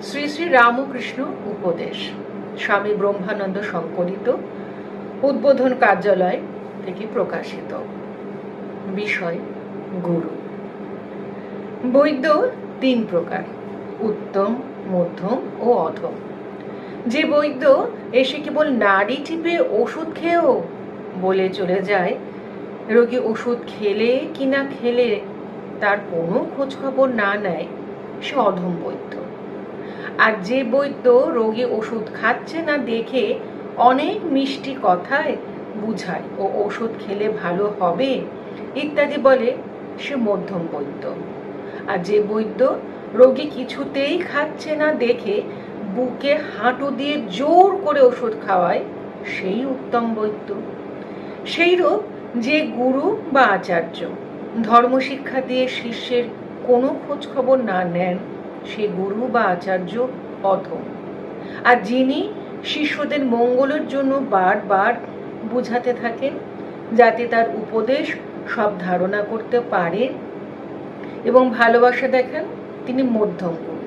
শ্রী শ্রী রামকৃষ্ণ উপদেশ। স্বামী ব্রহ্মানন্দ সংকলিত, উদ্বোধন কার্যালয় থেকে প্রকাশিত। বিষয়, গুরু। বৈদ্য তিন প্রকার, উত্তম, মধ্যম ও অধম। যে বৈদ্য এসে কেবল নাড়ি টিপে ওষুধ খেয়েও বলে চলে যায়, রোগী ওষুধ খেলে কি না খেলে তার কোনো খোঁজ খবর না নেয়, সে অধম বৈদ্য। আর যে বৈদ্য রোগী ওষুধ খাচ্ছে না দেখে অনেক মিষ্টি কথায় বুঝায়, ও ওষুধ খেলে ভালো হবে? ইত্যাদি বলে সে মধ্যম বৈদ্য। আর যে বৈদ্য রোগী কিছুতেই খাচ্ছে না দেখে বুকে হাঁটু দিয়ে জোর করে ওষুধ খাওয়ায়, সেই উত্তম বৈদ্য। সেইরূপ যে গুরু বা আচার্য ধর্মশিক্ষা দিয়ে শিষ্যের কোনো খোঁজ খবর না নেন সে গুরু বা আচার্য অধম। আর যিনি শিষ্যদের মঙ্গলের জন্য বারবার বুঝাতে থাকেন, যাতে তার উপদেশ সব ধারণা করতে পারে এবং ভালোবাসা দেখান তিনি মধ্যম গুরু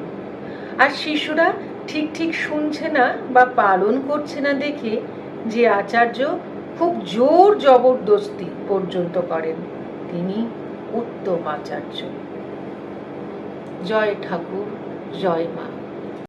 আর শিশুরা ঠিক ঠিক শুনছে না বা পালন করছে না দেখে যে আচার্য খুব জোর জবরদস্তি পর্যন্ত করেন। তিনি উত্তম আচার্য। জয় ঠাকুর জয় মা।